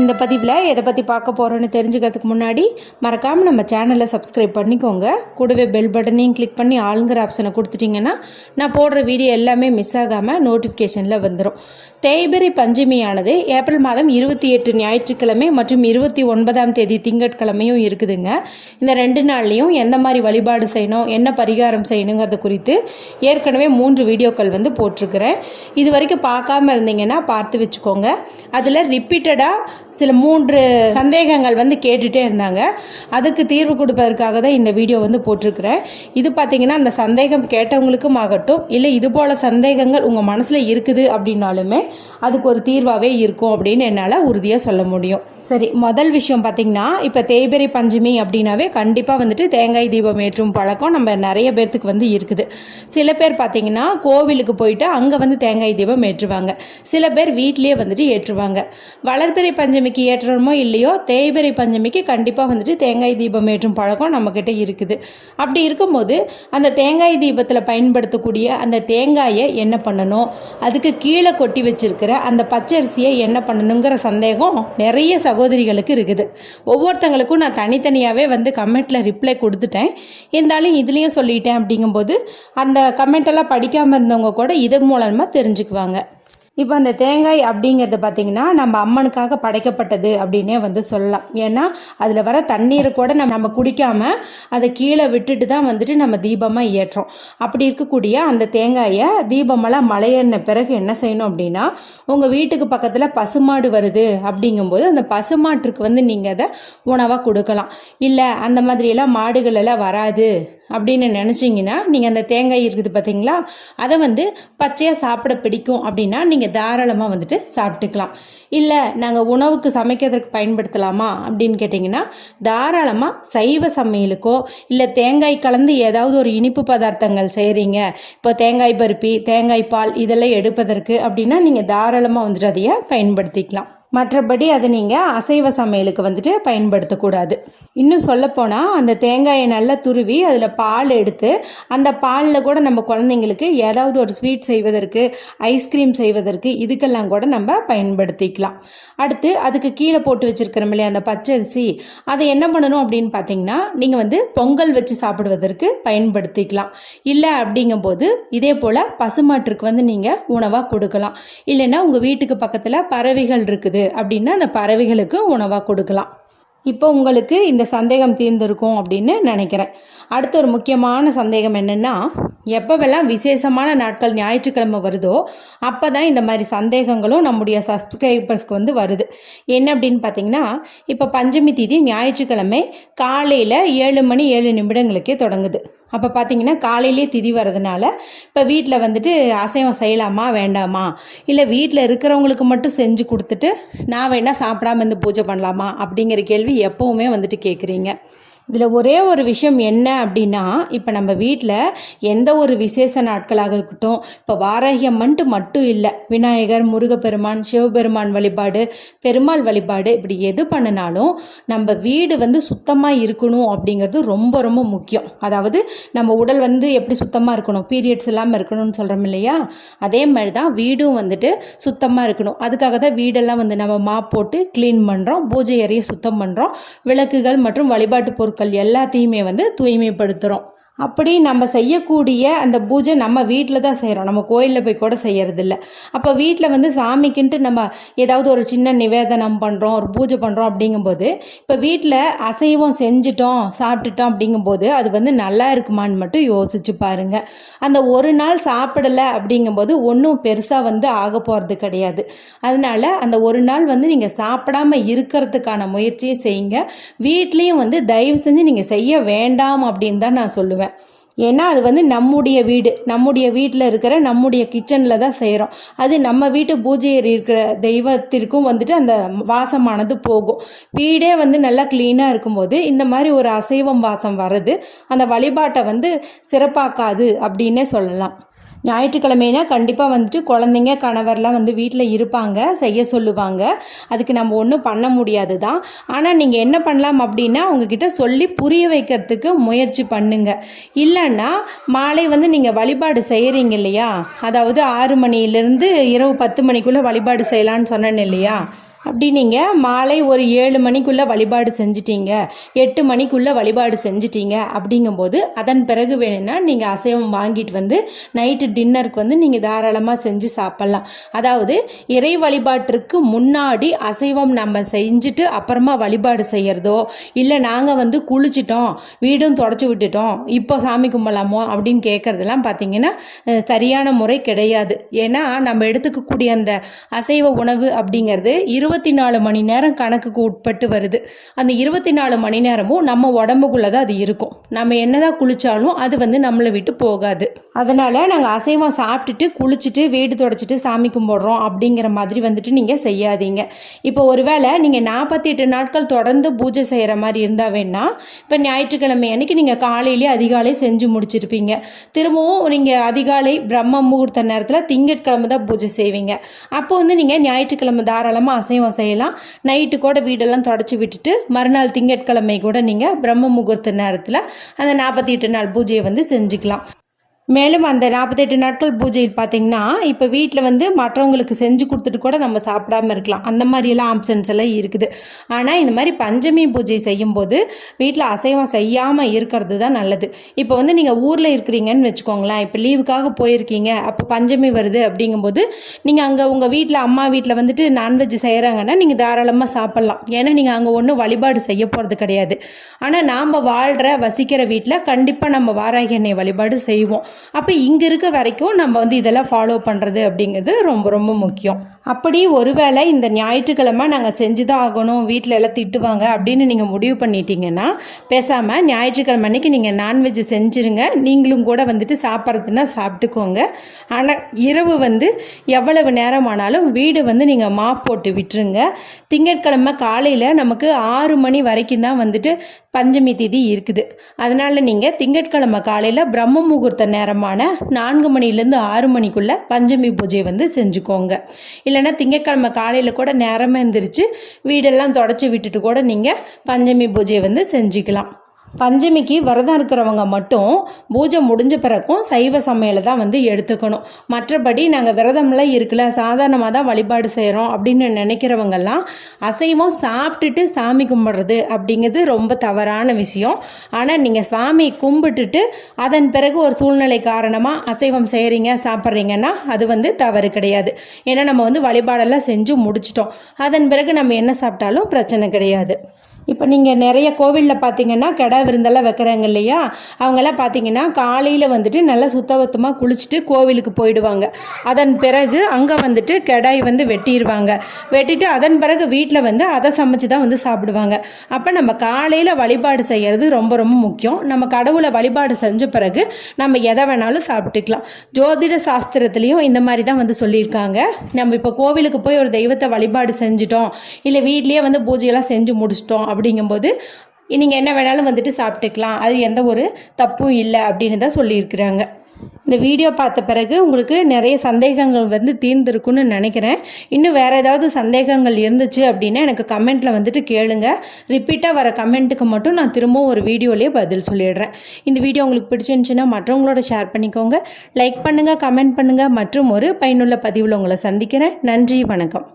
இந்த பதிவில் எதை பற்றி பார்க்க போகிறோன்னு தெரிஞ்சுக்கிறதுக்கு முன்னாடி மறக்காமல் நம்ம சேனலை சப்ஸ்கிரைப் பண்ணிக்கோங்க. கூடவே பெல் பட்டனையும் கிளிக் பண்ணி ஆளுங்கிற ஆப்ஷனை கொடுத்துட்டிங்கன்னா நான் போடுற வீடியோ எல்லாமே மிஸ் ஆகாமல் நோட்டிஃபிகேஷனில் வந்துடும் தேய்பெரி பஞ்சமியானது ஏப்ரல் மாதம் இருபத்தி எட்டு ஞாயிற்றுக்கிழமை மற்றும் இருபத்தி ஒன்பதாம் தேதி திங்கட்கிழமையும் இருக்குதுங்க. இந்த ரெண்டு நாள்லேயும் எந்த மாதிரி வழிபாடு செய்யணும் என்ன பரிகாரம் செய்யணுங்கிறது குறித்து ஏற்கனவே மூன்று வீடியோக்கள் வந்து போட்டிருக்கிறேன். இது வரைக்கும் பார்க்காம இருந்தீங்கன்னா பார்த்து வச்சுக்கோங்க. அதில் ரிப்பீட்டடாக சில மூன்று சந்தேகங்கள் வந்து கேட்டுகிட்டே இருந்தாங்க. அதுக்கு தீர்வு கொடுப்பதற்காக தான் இந்த வீடியோ வந்து போட்டிருக்கிறேன். இது பார்த்தீங்கன்னா அந்த சந்தேகம் கேட்டவங்களுக்கும் ஆகட்டும் இல்லை இது போல் சந்தேகங்கள் உங்கள் மனசில் இருக்குது அப்படின்னாலுமே அதுக்கு ஒரு தீர்வாகவே இருக்கும் அப்படின்னு என்னால் உறுதியாக சொல்ல முடியும். சரி முதல் விஷயம் பார்த்திங்கன்னா இப்போ தேய்பிரை பஞ்சமி அப்படின்னாவே கண்டிப்பாக வந்துட்டு தேங்காய் தீபம் ஏற்றும் பழக்கம் நம்ம நிறைய பேர்த்துக்கு வந்து இருக்குது. சில பேர் பார்த்தீங்கன்னா கோவிலுக்கு போயிட்டு அங்கே வந்து தேங்காய் தீபம் ஏற்றுவாங்க. சில பேர் வீட்லேயே வந்துட்டு ஏற்றுவாங்க. வளர்பிறை பஞ்சமிக்கு ஏற்றுறோமோ இல்லையோ தேய்பிறை பஞ்சமிக்கு கண்டிப்பாக வந்துட்டு தேங்காய் தீபம் ஏற்றும் பழக்கம் நம்மக்கிட்ட இருக்குது. அப்படி இருக்கும்போது அந்த தேங்காய் தீபத்தில் பயன்படுத்தக்கூடிய அந்த தேங்காயை என்ன பண்ணணும்? அதுக்கு கீழே கொட்டி வச்சிருக்கிற அந்த பச்சரிசியை என்ன பண்ணணுங்கிற சந்தேகம் நிறைய சகோதரிகளுக்கு இருக்குது. ஒவ்வொருத்தங்களுக்கும் நான் தனித்தனியாகவே வந்து கமெண்ட்டில் ரிப்ளை கொடுத்துட்டேன். இருந்தாலும் இதுலேயும் சொல்லிட்டேன் அப்படிங்கும்போது அந்த கமெண்ட் படிக்காமல் இருந்தவங்க கூட இது மூலமாக தெரிஞ்சுக்குவாங்க. இப்போ அந்த தேங்காய் அப்படிங்கிறது பார்த்திங்கன்னா நம்ம அம்மனுக்காக படைக்கப்பட்டது அப்படின்னே வந்து சொல்லலாம். ஏன்னா அதில் வர தண்ணீரை கூட நம்ம நம்ம குடிக்காமல் அதை கீழே விட்டுட்டு தான் வந்துட்டு நம்ம தீபமாக ஏற்றோம். அப்படி இருக்கக்கூடிய அந்த தேங்காயை தீபமெல்லாம் மலையேறின பிறகு என்ன செய்யணும் அப்படின்னா உங்கள் வீட்டுக்கு பக்கத்தில் பசுமாடு வருது அப்படிங்கும்போது அந்த பசுமாட்டுக்கு வந்து நீங்கள் அதை உணவாக கொடுக்கலாம். இல்லை அந்த மாதிரியெல்லாம் மாடுகள் எல்லாம் வராது. அப்படின்னு நினச்சிங்கன்னா நீங்கள் அந்த தேங்காய் இருக்குது பார்த்தீங்களா அதை வந்து பச்சையாக சாப்பிட பிடிக்கும் அப்படின்னா நீங்கள் தாராளமாக வந்துட்டு சாப்பிட்டுக்கலாம். இல்லை நாங்கள் உணவுக்கு சமைக்கிறதுக்கு பயன்படுத்தலாமா அப்படின்னு கேட்டிங்கன்னா தாராளமாக சைவ சமையலுக்கோ இல்லை தேங்காய் கலந்து ஏதாவது ஒரு இனிப்பு பதார்த்தங்கள் செய்கிறீங்க இப்போ தேங்காய் பருப்பி தேங்காய் பால் இதெல்லாம் எடுப்பதற்கு அப்படின்னா நீங்கள் தாராளமாக வந்துட்டு அதையே பயன்படுத்திக்கலாம். மற்றபடி அதை நீங்கள் அசைவ சமையலுக்கு வந்துட்டு பயன்படுத்தக்கூடாது. இன்னும் சொல்லப்போனால் அந்த தேங்காயை நல்லா துருவி அதில் பால் எடுத்து அந்த பாலில் கூட நம்ம குழந்தைங்களுக்கு ஏதாவது ஒரு ஸ்வீட் செய்வதற்கு ஐஸ்கிரீம் செய்வதற்கு இதுக்கெல்லாம் கூட நம்ம பயன்படுத்திக்கலாம். அடுத்து அதுக்கு கீழே போட்டு வச்சுருக்கிறோம் இல்லையா அந்த பச்சரிசி அதை என்ன பண்ணணும் அப்படின்னு பார்த்தீங்கன்னா நீங்கள் வந்து பொங்கல் வச்சு சாப்பிடுவதற்கு பயன்படுத்திக்கலாம். இல்லை அப்படிங்கும்போது இதே போல் பசுமாட்டுக்கு வந்து நீங்கள் உணவாக கொடுக்கலாம். இல்லைன்னா உங்கள் வீட்டுக்கு பக்கத்தில் பறவைகள் இருக்குது அப்படின்னா அந்த பறவைகளுக்கு உணவாக கொடுக்கலாம். இப்போ உங்களுக்கு இந்த சந்தேகம் தீர்ந்திருக்கும் அப்படின்னு நினைக்கிறேன். அடுத்த ஒரு முக்கியமான சந்தேகம் என்னென்னா எப்போவெல்லாம் விசேஷமான நாட்கள் ஞாயிற்றுக்கிழமை வருதோ அப்போ தான் இந்த மாதிரி சந்தேகங்களும் நம்முடைய சப்ஸ்கிரைபர்ஸ்க்கு வந்து வருது. என்ன அப்படின்னு பார்த்தீங்கன்னா இப்போ பஞ்சமி தேதி ஞாயிற்றுக்கிழமை காலையில் ஏழு மணி ஏழு நிமிடங்களுக்கே தொடங்குது. அப்போ பார்த்தீங்கன்னா காலையிலே திதி வர்றதுனால இப்போ வீட்டில் வந்துட்டு அசைவம் செய்யலாமா வேண்டாமா? இல்லை வீட்டில் இருக்கிறவங்களுக்கு மட்டும் செஞ்சு கொடுத்துட்டு நான் வேணால் சாப்பிடாம இருந்து பூஜை பண்ணலாமா? அப்படிங்கிற கேள்வி எப்போவுமே வந்துட்டு கேட்குறீங்க இதில் ஒரே ஒரு விஷயம் என்ன அப்படின்னா இப்போ நம்ம வீட்டில் எந்த ஒரு விசேஷ நாட்களாக இருக்கட்டும் இப்போ வாராகி அம்மன்ட்டு மட்டும் இல்லை விநாயகர் முருகப்பெருமான் சிவபெருமான் வழிபாடு பெருமாள் வழிபாடு இப்படி எது பண்ணினாலும் நம்ம வீடு வந்து சுத்தமாக இருக்கணும் அப்படிங்கிறது ரொம்ப ரொம்ப முக்கியம். அதாவது நம்ம உடல் வந்து எப்படி சுத்தமாக இருக்கணும் பீரியட்ஸ் இல்லாமல் இருக்கணும்னு சொல்கிறோம் இல்லையா? அதே மாதிரி தான் வீடும் வந்துட்டு சுத்தமாக இருக்கணும். அதுக்காக தான் வீடெல்லாம் வந்து நம்ம மாப் போட்டு க்ளீன் பண்ணுறோம் பூஜை அறையை சுத்தம் பண்ணுறோம் விளக்குகள் மற்றும் வழிபாட்டு பொருட்கள் எல்லாத்தையுமே வந்து தூய்மைப்படுத்துகிறோம் அப்படி நம்ம செய்யக்கூடிய அந்த பூஜை நம்ம வீட்டில் தான் செய்கிறோம் நம்ம கோயிலில் போய் கூட செய்யறதில்ல. அப்போ வீட்டில் வந்து சாமிக்குன்ட்டு நம்ம ஏதாவது ஒரு சின்ன நிவேதனம் பண்ணுறோம் ஒரு பூஜை பண்ணுறோம் அப்படிங்கும்போது இப்போ வீட்டில் அசைவம் செஞ்சிட்டோம் சாப்பிட்டுட்டோம் அப்படிங்கும்போது அது வந்து நல்லா இருக்குமான்னு மட்டும் யோசிச்சு பாருங்க. அந்த ஒரு நாள் சாப்பிடலை அப்படிங்கும்போது ஒன்றும் பெருசாக வந்து ஆக போகிறது கிடையாது. அதனால அந்த ஒரு நாள் வந்து நீங்கள் சாப்பிடாம இருக்கிறதுக்கான முயற்சியை செய்யுங்க. வீட்லேயும் வந்து தயவு செஞ்சு நீங்கள் செய்ய வேண்டாம் அப்படின்னு தான் நான் சொல்லுவேன். ஏன்னா அது வந்து நம்முடைய வீடு நம்முடைய வீட்டில் இருக்கிற நம்முடைய கிச்சனில் தான் செய்கிறோம் அது நம்ம வீட்டு பூஜை இருக்கிற தெய்வத்திற்கும் வந்துட்டு அந்த வாசமானது போகும். வீடே வந்து நல்லா க்ளீனாக இருக்கும்போது இந்த மாதிரி ஒரு அசைவம் வாசம் வர்றது அந்த வழிபாட்டை வந்து சிறப்பாக்காது அப்படின்னே சொல்லலாம். ஞாயிற்றுக்கிழமைனா கண்டிப்பாக வந்துட்டு குழந்தைங்க கணவர்லாம் வந்து வீட்டில் இருப்பாங்க செய்ய சொல்லுவாங்க. அதுக்கு நம்ம ஒன்றும் பண்ண முடியாது தான். ஆனால் நீங்கள் என்ன பண்ணலாம் அப்படின்னா அவங்கக்கிட்ட சொல்லி புரிய வைக்கிறதுக்கு முயற்சி பண்ணுங்க. இல்லைன்னா மாலை வந்து நீங்கள் வழிபாடு செய்கிறீங்க இல்லையா? அதாவது ஆறு மணிலேருந்து இரவு பத்து மணிக்குள்ளே வழிபாடு செய்யலான்னு சொன்னேன் இல்லையா? அப்படி நீங்கள் மாலை ஒரு ஏழு மணிக்குள்ளே வழிபாடு செஞ்சிட்டீங்க. எட்டு மணிக்குள்ளே வழிபாடு செஞ்சிட்டீங்க. அப்படிங்கும்போது அதன் பிறகு வேணும்னா நீங்கள் அசைவம் வாங்கிட்டு வந்து நைட்டு டின்னருக்கு வந்து நீங்கள் தாராளமாக செஞ்சு சாப்பிட்லாம். அதாவது இறை வழிபாட்டிற்கு முன்னாடி அசைவம் நம்ம செஞ்சுட்டு அப்புறமா வழிபாடு செய்கிறதோ இல்லை நாங்கள் வந்து குளிச்சிட்டோம் வீடும் தொடச்சி விட்டுட்டோம் இப்போ சாமி கும்பலாமோ அப்படின்னு கேட்குறதெல்லாம் பார்த்தீங்கன்னா சரியான முறை கிடையாது. ஏன்னா நம்ம எடுத்துக்கக்கூடிய அந்த அசைவ உணவு அப்படிங்கிறது இரு இருபத்தி நாலு மணி நேரம் கணக்குக்கு உட்பட்டு வருது. அந்த இருபத்தி நாலு மணி நேரமும் நம்ம உடம்புக்குள்ளே தான் அது இருக்கும். நம்ம என்னதான் குளிச்சாலும் அது வந்து நம்மளை விட்டு போகாது. அதனால் நாங்கள் அசைவம் சாப்பிட்டுட்டு குளிச்சுட்டு வீடு தொடச்சிட்டு சாமி கும்பிடுறோம் அப்படிங்கிற மாதிரி வந்துட்டு நீங்கள் செய்யாதீங்க. இப்போ ஒருவேளை நீங்கள் நாற்பத்தி எட்டு நாட்கள் தொடர்ந்து பூஜை செய்கிற மாதிரி இருந்தால் வேணா இப்போ ஞாயிற்றுக்கிழமை அன்னைக்கு நீங்கள் காலையிலே அதிகாலை செஞ்சு முடிச்சிருப்பீங்க. திரும்பவும் நீங்கள் அதிகாலை பிரம்ம முகூர்த்த நேரத்தில் திங்கட்கிழமை தான் பூஜை செய்வீங்க. அப்போ வந்து நீங்கள் ஞாயிற்றுக்கிழமை தாராளமாக அசைவம் செய்யலாம். நைட்டு கூட வீடெல்லாம் தொடச்சி விட்டுட்டு மறுநாள் திங்கட்கிழமை கூட நீங்கள் பிரம்ம முகூர்த்த நேரத்தில் அந்த நாற்பத்தி எட்டு நாள் பூஜையை வந்து செஞ்சுக்கலாம். மேலும் அந்த நாற்பத்தெட்டு நாட்கள் பூஜையில் பார்த்தீங்கன்னா இப்போ வீட்டில் வந்து மற்றவங்களுக்கு செஞ்சு கொடுத்துட்டு கூட நம்ம சாப்பிடாம இருக்கலாம். அந்த மாதிரியெல்லாம் ஆப்ஷன்ஸ் எல்லாம் இருக்குது. ஆனால் இந்த மாதிரி பஞ்சமி பூஜை செய்யும்போது வீட்டில் அசைவம் செய்யாமல் இருக்கிறது தான் நல்லது. இப்போ வந்து நீங்கள் ஊரில் இருக்கிறீங்கன்னு வச்சுக்கோங்களேன். இப்போ லீவுக்காக போயிருக்கீங்க. அப்போ பஞ்சமி வருது அப்படிங்கும்போது நீங்கள் அங்கே உங்கள் வீட்டில் அம்மா வீட்டில் வந்துட்டு நான்வெஜ் செய்கிறாங்கன்னா நீங்கள் தாராளமாக சாப்பிட்லாம். ஏன்னா நீங்கள் அங்கே ஒன்றும் வழிபாடு செய்ய போகிறது கிடையாது. ஆனால் நாம் வாழ்கிற வசிக்கிற வீட்டில் கண்டிப்பாக நம்ம வாராகி எண்ணெய் வழிபாடு செய்வோம். அப்போ இங்கே இருக்க வரைக்கும் நம்ம வந்து இதெல்லாம் ஃபாலோ பண்ணுறது அப்படிங்கிறது ரொம்ப ரொம்ப முக்கியம். அப்படி ஒருவேளை இந்த ஞாயிற்றுக்கிழமை நாங்கள் செஞ்சு தான் ஆகணும் வீட்டில் எல்லாம் திட்டுவாங்க அப்படின்னு நீங்கள் முடிவு பண்ணிட்டீங்கன்னா பேசாமல் ஞாயிற்றுக்கிழமை அன்னைக்கு நீங்கள் நான்வெஜ் செஞ்சுருங்க. நீங்களும் கூட வந்துட்டு சாப்பிட்றதுன்னா சாப்பிட்டுக்கோங்க. ஆனால் இரவு வந்து எவ்வளவு நேரம் ஆனாலும் வீடு வந்து நீங்கள் மாப் போட்டு விட்டுருங்க. திங்கட்கிழமை காலையில் நமக்கு ஆறு மணி வரைக்கும் தான் வந்துட்டு பஞ்சமி திதி இருக்குது. அதனால் நீங்கள் திங்கட்கிழமை காலையில் பிரம்ம முகூர்த்த நேரமான நான்கு மணிலேருந்து ஆறு மணிக்குள்ளே பஞ்சமி பூஜை வந்து செஞ்சுக்கோங்க. இல்லைன்னா திங்கக்கிழமை காலையில் கூட நேரமாக எழுந்திரிச்சு வீடெல்லாம் தொடச்சி விட்டுட்டு கூட நீங்கள் பஞ்சமி பூஜையை வந்து செஞ்சுக்கலாம். பஞ்சமிக்கு விரதம் இருக்கிறவங்க மட்டும் பூஜை முடிஞ்ச பிறக்கும் சைவ சமையலை தான் வந்து எடுத்துக்கணும். மற்றபடி நாங்கள் விரதம்லாம் இருக்கல சாதாரணமாக தான் வழிபாடு செய்கிறோம் அப்படின்னு நினைக்கிறவங்கெல்லாம் அசைவம் சாப்பிட்டுட்டு சாமி கும்பிட்றது அப்படிங்கிறது ரொம்ப தவறான விஷயம். ஆனால் நீங்கள் சாமி கும்பிட்டுட்டு அதன் பிறகு ஒரு சூழ்நிலை காரணமாக அசைவம் செய்கிறீங்க சாப்பிட்றீங்கன்னா அது வந்து தவறு கிடையாது. ஏன்னா நம்ம வந்து வழிபாடெல்லாம் செஞ்சு முடிச்சிட்டோம். அதன் பிறகு நம்ம என்ன சாப்பிட்டாலும் பிரச்சனை கிடையாது. இப்போ நீங்கள் நிறைய கோவிலில் பார்த்தீங்கன்னா கெடா விருந்தெல்லாம் வைக்கிறாங்க இல்லையா? அவங்கெல்லாம் பார்த்தீங்கன்னா காலையில் வந்துட்டு நல்லா சுத்தபத்தமாக குளிச்சுட்டு கோவிலுக்கு போயிடுவாங்க. அதன் பிறகு அங்கே வந்துட்டு கெடாய் வந்து வெட்டிடுவாங்க வெட்டிட்டு அதன் பிறகு வீட்டில் வந்து அதை சமைச்சு தான் வந்து சாப்பிடுவாங்க. அப்போ நம்ம காலையில் வழிபாடு செய்கிறது ரொம்ப ரொம்ப முக்கியம். நம்ம கடவுளை வழிபாடு செஞ்ச பிறகு நம்ம எதை வேணாலும் சாப்பிட்டுக்கலாம். ஜோதிட சாஸ்திரத்துலேயும் இந்த மாதிரி தான் வந்து சொல்லியிருக்காங்க. நம்ம இப்போ கோவிலுக்கு போய் ஒரு தெய்வத்தை வழிபாடு செஞ்சுட்டோம். இல்லை வீட்லேயே வந்து பூஜையெல்லாம் செஞ்சு முடிச்சிட்டோம். அப்படிங்கும்போது நீங்கள் என்ன வேணாலும் வந்துட்டு சாப்பிட்டுக்கலாம். அது எந்த ஒரு தப்பும் இல்லை அப்படின்னு தான் சொல்லியிருக்கிறாங்க. இந்த வீடியோ பார்த்த பிறகு உங்களுக்கு நிறைய சந்தேகங்கள் வந்து தீர்ந்துருக்குன்னு நினைக்கிறேன். இன்னும் வேறு ஏதாவது சந்தேகங்கள் இருந்துச்சு அப்படின்னா எனக்கு கமெண்ட்டில் வந்துட்டு கேளுங்க. ரிப்பீட்டாக வர கமெண்ட்டுக்கு மட்டும் நான் திரும்பவும் ஒரு வீடியோலேயே பதில் சொல்லிடுறேன். இந்த வீடியோ உங்களுக்கு பிடிச்சிருந்துச்சுன்னா மற்றவங்களோட ஷேர் பண்ணிக்கோங்க. லைக் பண்ணுங்கள் கமெண்ட் பண்ணுங்கள் மற்றும் ஒரு பயனுள்ள பதிவில் உங்களை சந்திக்கிறேன். நன்றி வணக்கம்.